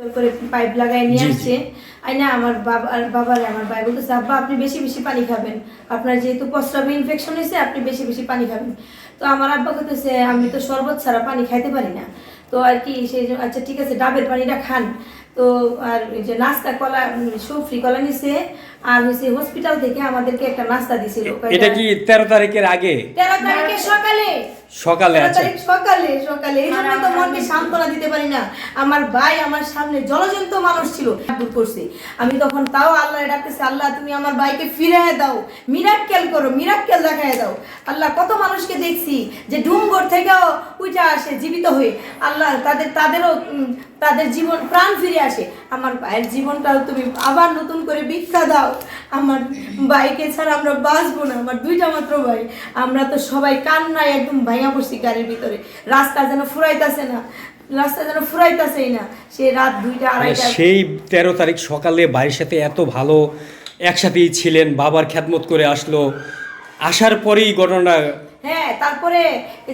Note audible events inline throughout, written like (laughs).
করে পাইপ লাগাই নিয়ে। আসছে। আইনা আমার বাবা বাবার আমার ভাই বলতেছে আব্বা আপনি বেশি বেশি পানি খাবেন। আপনার যেহেতু প্রস্রাবে ইনফেকশন হয়েছে আপনি বেশি বেশি পানি খাবেন। তো আমার আব্বা করতেছে আমি তো শরবত ছাড়া পানি খাইতে পারি না। তো আর কি সেই আচ্ছা ঠিক আছে ডাবের পানিটা খান। তো আর যে নাস্তা কলা সফরি কলা নিছে আর হচ্ছে হসপিটাল থেকে আমাদেরকে একটা নাস্তা দিছিল। এটা কি তেরো তারিখের আগে? তেরো তারিখে সকালে। সকালে আছে। সকালে সকালে। এই জন্য তো মনকে সান্ত্বনা দিতে পারি না। আমার ভাই আমার সামনে জলজন্ত মানুষ ছিল দূর করছে। আমি তখন তাও আল্লাহ ডাকতেছি আল্লাহ তুমি আমার ভাইকে ফিরে দাও। মিরাক্কেল করো মিরাক্কেল দেখায় দাও। আল্লাহ কত মানুষকে দেখছি যে ডুমগড় থেকেও উঠে আসে জীবিত হয়ে। আল্লাহ তাদের তাদেরও তাদের জীবন প্রাণ ফিরে আসে। আমার ভাইয়ের জীবনটাও তুমি আবার নতুন করে ভিক্ষা দাও। আমার ভাইকে ছাড়া আমরা বাঁচবো না। আমার দুইটা মাত্র ভাই। আমরা তো সবাই কান্নায় একদম ভাইয়া পড়ছি গাড়ির ভিতরে। রাস্তা যেন ফুরাইতেছে না রাস্তা যেন ফুরাইতাছেই না। সে রাত দুইটা মানে আড়াইটা সেই তেরো তারিখ সকালে ভাইয়ের সাথে এত ভালো একসাথেই ছিলেন বাবার খ্যাতমত করে আসলো। আসার পরেই ঘটনা হ্যাঁ তারপরে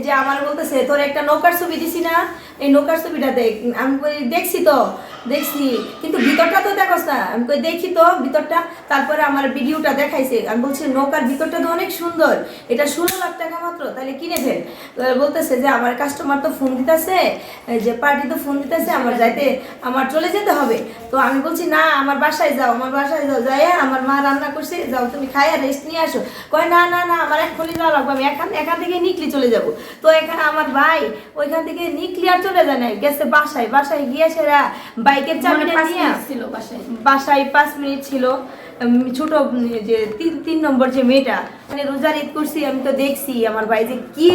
যে আমার বলতেছে, তোর একটা নৌকার ছবি দিছি না? এই নৌকার ছবিটা দেখ, আমি কই, দেখছি তো, দেখছি। কিন্তু ভিতরটা তো দেখোস না, আমি কই, দেখি তো ভিতরটা। তারপরে আমার ভিডিওটা দেখাইছে, আমি বলছি, নৌকার ভিতরটা তো অনেক সুন্দর, এটা ষোলো লাখ টাকা মাত্র, তাহলে কিনে ফেল। বলতেছে যে, আমার কাস্টমার তো ফোন দিতেছে যে পার্টি তো ফোন দিতেছে, আমার যাইতে, আমার চলে যেতে হবে। তো আমি বলছি, না, আমার বাসায় যাও, আমার বাসায় যাও যাই আমার মা রান্না করছে, যাও তুমি খাইয়া রেস্ট নিয়ে আসো। কয়, না না না, আমার এখনই যাওয়া লাগবে, আমি এখান এখান থেকে নিকলি চলে যাব। তো এখানে আমার ভাই ওইখান থেকে নিকলি আর চলে যায় না গেছে বাসায়। বাসায় গিয়ে সেরা বাইকের চাবিটা নিয়ে ছিল বাসায়। বাসায় পাঁচ মিনিট ছিল। ছোট যে তিন তিন নম্বর যে মেয়েটা মানে রোজার ঈদ করছি আমি তো দেখছি আমার ভাই যে কি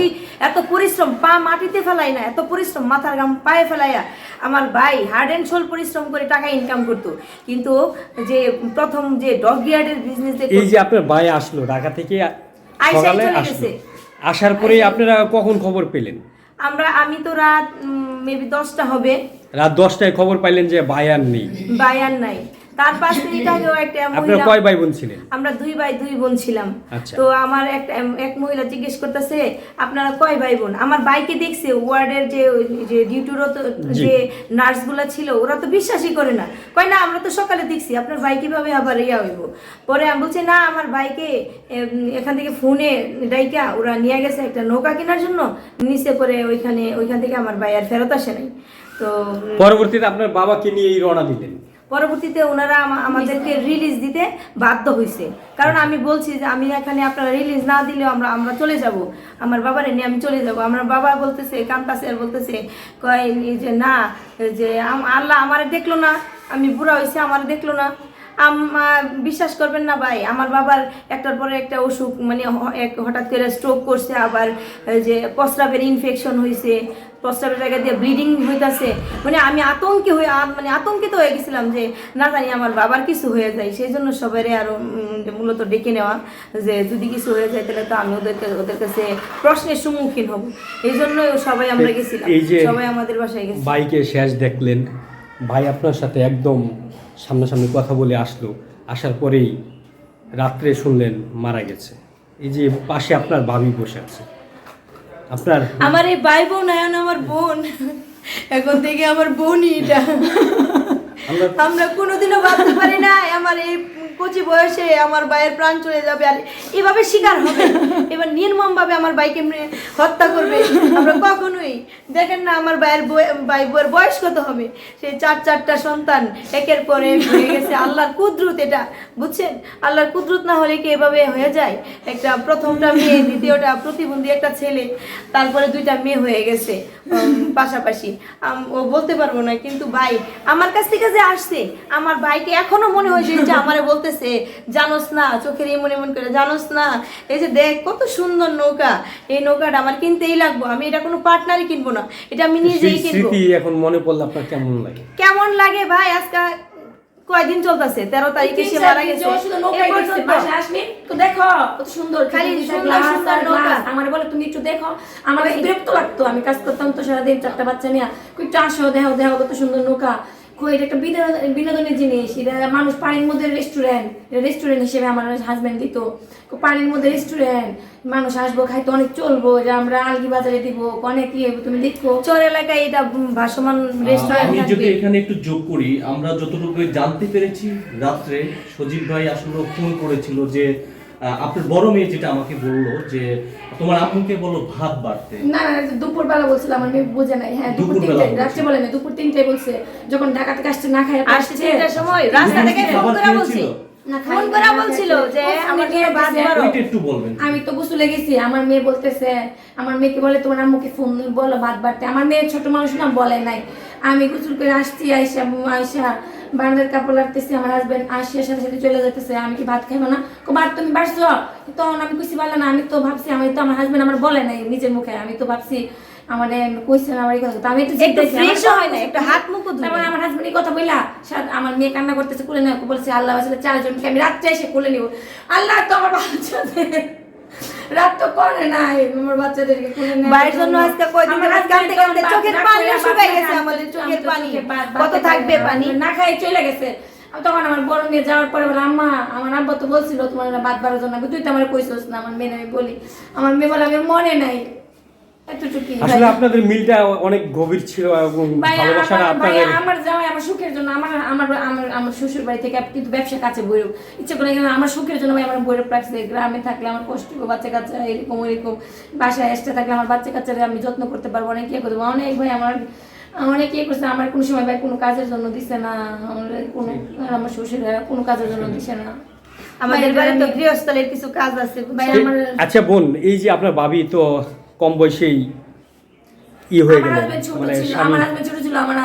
এত পরিশ্রম পা মাটিতে ফেলাই না এত পরিশ্রম মাথার গাম পায়ে ফেলাইয়া আমার ভাই হার্ড অ্যান্ড সোল পরিশ্রম করে টাকা ইনকাম করতো। কিন্তু যে প্রথম যে ডগ ইয়ার্ডের বিজনেস এই যে আপনার ভাই আসলো ঢাকা থেকে আইসাই সকালে চলে আসলো। গেছে। আসার পরে আপনারা কখন খবর পেলেন? আমরা আমি তো রাত মেবি দশটা হবে। রাত দশটায় খবর পাইলেন যে বায়ান নেই। বায়ান নাই। তার মিনিট আগেও (laughs) একটা আপনার কয় ভাই বোন ছিলেন? আমরা দুই ভাই দুই বোন ছিলাম। আচ্ছা। তো আমার একটা এক মহিলা জিজ্ঞেস করতেছে আপনারা কয় ভাই বোন আমার ভাইকে দেখছে ওয়ার্ডের যে যে ডিউটিরত যে নার্সগুলো ছিল ওরা তো বিশ্বাসই করে না। কয় না আমরা তো সকালে দেখছি আপনার ভাই কীভাবে আবার ইয়া হইব? পরে আমি বলছি না আমার ভাইকে এখান থেকে ফোনে ডাইকা ওরা নিয়ে গেছে একটা নৌকা কেনার জন্য নিচে পরে ওইখানে ওইখান থেকে আমার ভাই আর ফেরত আসে নাই। তো পরবর্তীতে আপনার বাবাকে নিয়ে এই রওনা দিলেন। পরবর্তীতে ওনারা আমাদেরকে রিলিজ দিতে বাধ্য হয়েছে কারণ আমি বলছি যে, আমি এখানে আপনারা রিলিজ না দিলেও আমরা আমরা চলে যাব। আমার বাবারে নিয়ে আমি চলে যাব। আমার বাবা বলতেছে কান্তাছে আর বলতেছে, কয় যে না যে আল্লাহ আমার দেখল না, আমি বুড়া হয়েছে আমার দেখল না। আমার বিশ্বাস করবেন না ভাই, আমার বাবার একটার পরে একটা অসুখ মানে হঠাৎ করে স্ট্রোক করছে, আবার যে প্রস্রাবের ইনফেকশন হয়েছে প্রস্রাবের জায়গা দিয়ে ব্লিডিং হইতাছে। মানে আমি আতঙ্কে হয়ে মানে আতঙ্কিত হয়ে গেছিলাম যে না জানি আমার বাবার কিছু হয়ে যায়। সেই জন্য সবাই আরও উম, মূলত ডেকে নেওয়া যে যদি কিছু হয়ে যায় তাহলে তো আমি ওদেরকে ওদের কাছে প্রশ্নের সম্মুখীন হব। এই জন্য সবাই আমরা গেছিলাম। এই যে সবাই আমাদের বাসায় গেছি। ভাইকে শেষ দেখলেন। ভাই আপনার সাথে একদম সামনাসামনি কথা বলে আসলো। আসার পরেই রাত্রে শুনলেন মারা গেছে। এই যে পাশে আপনার ভাবি বসে আছে। আপনার আমার এই ভাই বোন আয়ন আমার বোন। এখন থেকে আমার বোনই এটা। আমরা কোনোদিনও ভাবতে পারি না আমার এই কচি বয়সে আমার ভাইয়ের প্রাণ চলে যাবে আর এভাবে শিকার হবে। (laughs) এবার নির্মম ভাবে আমার ভাইকে হত্যা করবে। আমরা কখনোই দেখেন না আমার ভাইয়ের ভাই বউয়ের বয়স কত হবে? সে চার চারটা সন্তান একের পরে হয়ে গেছে। আল্লাহর কুদরত এটা বুঝছেন? আল্লাহর কুদরত না হলে কি এভাবে হয়ে যায়? একটা প্রথমটা মেয়ে দ্বিতীয়টা প্রতিবন্ধী একটা ছেলে তারপরে দুইটা মেয়ে হয়ে গেছে পাশাপাশি। ও বলতে পারব না কিন্তু ভাই আমার কাছ থেকে যে আসছে আমার ভাইকে এখনও মনে হয় যে আমারে বলতেছে জানোস না চোখের এমন এমন করে জানোস না। এই যে দেখ কত সুন্দর নৌকা। এই নৌকাটা আমার কিনতেই লাগবো। আমি এটা কোনো পার্টনারই কিনবো না। এটা আমি নিজেই কিনবো। এখন মনে পড়লে আপনার কেমন লাগে? কেমন লাগে ভাই? আজকে কয়দিন চলতেছে? তেরো তারিখে সে মারা গেছে। তো দেখো কত সুন্দর খালি খালি সুন্দর সুন্দর নৌকা। আমার বলে তুমি একটু দেখো আমার বিরক্ত লাগতো। আমি কাজ করতাম তো সারাদিন চারটা বাচ্চা নিয়ে একটু আসো দেখো দেখো কত সুন্দর নৌকা। কই এটা একটা বিনোদন- বিনোদনের জিনিস। এটা মানুষ পানির মধ্যে রেস্টুরেন্ট রেস্টুরেন্ট হিসেবে আমার হাজবেন্ড দিত। পানির মধ্যে রেস্টুরেন্ট মানুষ আসব খাইতে অনেক চলবো যে আমরা আলগি বাজারে দিব অনেক ইয়ে তুমি দেখো। চর এলাকায় এটা ভাসমান রেস্টুরেন্ট আমি যদি এখানে একটু যোগ করি আমরা যতটুকু জানতে পেরেছি রাত্রে সজীব ভাই আসলে ফোন করেছিল যে আপনার বড় মেয়ে যেটা আমাকে বলল যে তোমার আম্মুকে বলো ভাত বাড়তে। না না দুপুর বেলা বলছিল আমার মেয়ে বোঝে নাই। হ্যাঁ দুপুর তিনটায়। রাত্রে বলে না দুপুর তিনটায় বলছে যখন ঢাকা থেকে আসছে না খাই আসছে তিনটার সময় রাস্তা থেকে ফোন খাবার করে বলছি। ফোন করে বলছিল যে আমার ফোনে ভাত বাড়ো। একটু বলবেন। আমি তো গোসলে গেছি আমার মেয়ে বলতেছে আমার মেয়েকে বলে তোমার আম্মুকে ফোন বলো ভাত বাড়তে। আমার মেয়ে ছোট মানুষ না বলে নাই। আমি গোসল করে আসছি আইসা আইসা বারান্দার কাপড় লাগতেছি আমার হাজবেন্ড আসিয়ার সাথে সাথে চলে যেতেছে আমি কি ভাত খাইবো না? কো ভাত তুমি বাড়ছো তখন আমি কইছি বললাম না আমি তো ভাবছি আমি তো আমার হাজবেন্ড আমার বলে নাই নিজের মুখে আমি তো ভাবছি আমার কইছে আমার কথা আমি একটু একটু হয় না, একটু হাত। তারপর আমার এই কথা আমার মেয়ে কান্না করতেছে কোলে নেওয়া বলছে আল্লাহ চারজনকে আমি রাত্রে এসে কোলে নিব। আল্লাহ তো আমার বাচ্চাদের রাত তো করে নাই আমার বাচ্চাদেরকে কোলে নেয় বাইরের জন্য আজকে কয়দিন আমার ধরে কাঁদতে husband কাঁদতে চোখের পানি ভাত গেছে আমাদের চোখের পানি। কত থাকবে পানি? না খাই চলে গেছে তখন আমার বড় মেয়ে যাওয়ার পরে বলে আম্মা আমার আব্বা তো বলছিল তোমার বাদ বাড়ার জন্য তুই তো আমার কইছিস না আমার মেয়ে আমি বলি আমার মেয়ে বলে আমি মনে নাই আসলে আপনাদের মিলটা অনেক গভীর ছিল আপনাদের আমার জামাই আমার সুখের জন্য আমার আমার আমার আমার শ্বশুর বাড়ি থেকে কিন্তু ব্যবসা কাছে বৈরব ইচ্ছে করে এখানে আমার সুখের জন্য ভাই আমার বৈরব রাখছে গ্রামে থাকলে আমার কষ্ট হবে বাচ্চা কাচ্চা এরকম এরকম বাসায় এসে থাকলে আমার বাচ্চা কাচ্চারা আমি যত্ন করতে পারব অনেক ইয়ে করতে পারব। অনেক ভাই আমার অনেক ইয়ে করছে আমার কোনো সময় ভাই কোনো কাজের জন্য দিছে না। আমার কোনো আমার শ্বশুর কোনো কাজের জন্য দিছে না। আমাদের ভাই, বাড়ি তো আমি- গৃহস্থলের কিছু কাজ আছে ভাই, আমার- আচ্ছা বোন এই যে আপনার ভাবি তো কম বয়সেই ই হয়ে গেল। মানে স্বামী ছোট ছিল আমার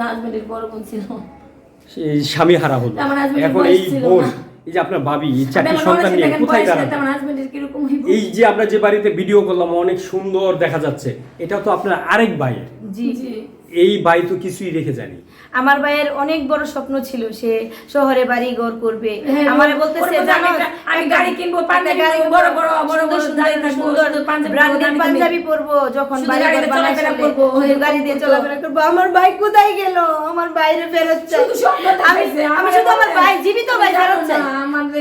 হাজবেন্ডের বড় বোন ছিল। সেই স্বামী হারা হলো। এখন এই বোন এই যে আপনার ভাবি চারটি সন্তান নিয়ে কোথায় এই যে আমরা যে বাড়িতে ভিডিও করলাম অনেক সুন্দর দেখা যাচ্ছে এটা তো আপনার আরেক ভাইয়ের। জি জি। এই ভাই তো কিছুই রেখে যায়নি। আমার ভাইয়ের অনেক বড় স্বপ্ন ছিল সে শহরে বাড়ি ঘর করবে। হ্যাঁ, আমার বলতেছে জানো আমি গাড়ি কিনবো, পাঞ্জাবি গাড়ি বড় বড়, বড় বড় সুন্দর গাড়ি সুন্দর শুধু পাঞ্জাবি পরবো, যখন বাড়ি ঘর চলাফেরা করব, গাড়ি দিয়ে চলাফেরা করব। আমার ভাই কোথায় গেল? আমার বাইরে ফেরত চাই। শুধু স্বপ্ন আমি আমি শুধু আমার ভাই জীবিত ভাই ফেরত চাই।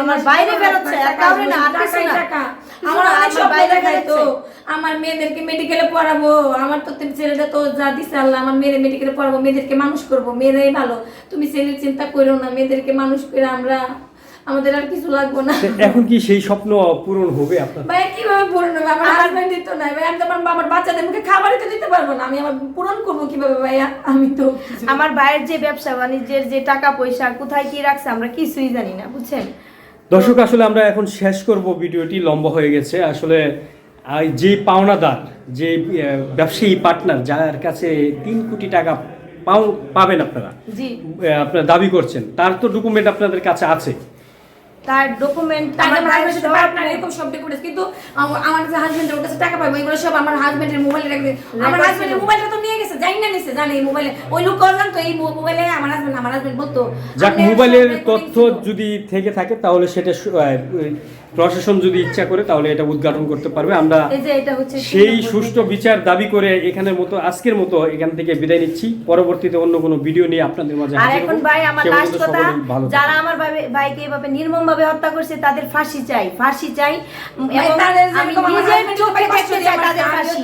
আমার বাইরে ফেরত চাই আর কাউরে না আর কিছু না। আমার অনেক আমার স্বপ্ন বাইরে দেখাইতো। ফেরত আমার মেয়েদেরকে মেডিকেলে পড়াবো। আমার তো ছেলেটা তো যা দিছে আল্লাহ আমার মেয়ের মেডিকেলে পড়াবো মেয়েদেরকে মানুষ করব মেয়েরাই ভালো। তুমি ছেলের চিন্তা করো না মেয়েদেরকে মানুষ করে আমরা আমাদের আর কিছু লাগবো না। এখন কি সেই স্বপ্ন পূরণ হবে আপনার? ভাই কীভাবে পূরণ হবে? আমার হাজবেন্ড তো নাই। ভাই আমি তো আমার বাচ্চাদের মুখে খাবারই তো দিতে পারব না। আমি আমার পূরণ করব কীভাবে ভাইয়া? আমি তো আমার ভাইয়ের যে ব্যবসা বাণিজ্যের যে টাকা পয়সা কোথায় কি রাখছে আমরা কিছুই জানি না বুঝছেন? দর্শক আসলে আমরা এখন শেষ করব ভিডিওটি লম্বা হয়ে গেছে। আসলে যে পাওনাদার যে ব্যবসায়ী পার্টনার যার কাছে তিন কোটি টাকা পাও পাবেন আপনারা জি। আপনারা দাবি করছেন তার তো ডকুমেন্ট আপনাদের কাছে আছে। তার ডকুমেন্ট আমার ভাইয়ের এরকম করেছে কিন্তু আমার- যে হাজবেন্ডের ওর কাছে টাকা পাইবো এগুলো সব আমার হাজবেন্ডের মোবাইলে রাখবে। আমার হাজবেন্ডের মোবাইলটা তো নিয়ে গেছে জানি না নিছে জানি এই মোবাইলে ওই লোক করলাম তো এই মো- মোবাইলে আমার হাজবেন্ড আমার হাজবেন্ড বলতো। যাক মোবাইলের তথ্য যদি থেকে থাকে তাহলে সেটা প্রশাসন যদি ইচ্ছা করে তাহলে এটা উদ্ঘাটন করতে পারবে। আমরা এই যে এটা হচ্ছে সেই সুষ্ঠু বিচার দাবি করে এখানের মতো আজকের মতো এখান থেকে বিদায় নিচ্ছি। পরবর্তীতে অন্য কোনো ভিডিও নিয়ে আপনাদের মাঝে আর এখন ভাই আমার লাস্ট কথা যারা আমার ভাই- ভাইকে এভাবে নির্মম ভাবে হত্যা করছে তাদের ফাঁসি চাই ফাঁসি চাই। এবং আমি আমার চোখে দেখতে চাই তাদের ফাঁসি।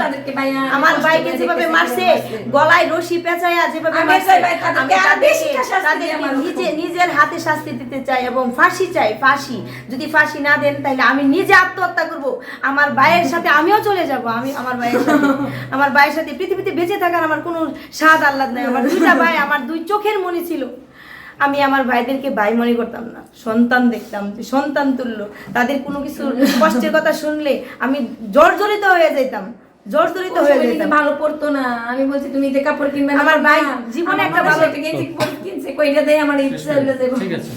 আমার ভাইকে যেভাবে মারছে। গলায় রশি পেঁচায়া যেভাবে মারছে তাদেরকে আমি তাদেরকে নিজে নিজের হাতে শাস্তি দিতে চাই এবং ফাঁসি চাই ফাঁসি। যদি ফাঁসি না দেন তাহলে আমি নিজে আত্মহত্যা করব। আমার ভাইয়ের সাথে আমিও চলে যাব। আমি আমার ভাইয়ের সাথে (laughs) আমার ভাইয়ের সাথে পৃথিবীতে বেঁচে থাকার আমার কোনো স্বাদ আহ্লাদ নাই। আমার দুইটা ভাই আমার দুই চোখের মনি ছিল। আমি আমার ভাইদেরকে ভাই মনে করতাম না। সন্তান দেখতাম যে সন্তান তুল্য। তাদের কোনো কিছু কষ্টের কথা শুনলে আমি জর্জরিত হয়ে যেতাম জর্জরিত হয়ে সময় যেতাম ভালো পড়তো না। আমি বলছি তুমি যে কাপড় কিনবে আমার ভাই জীবনে আমার একটা ভালো- কিনছে কইটা দেয় আমার ইচ্ছা হইল যে ঠিক আছে।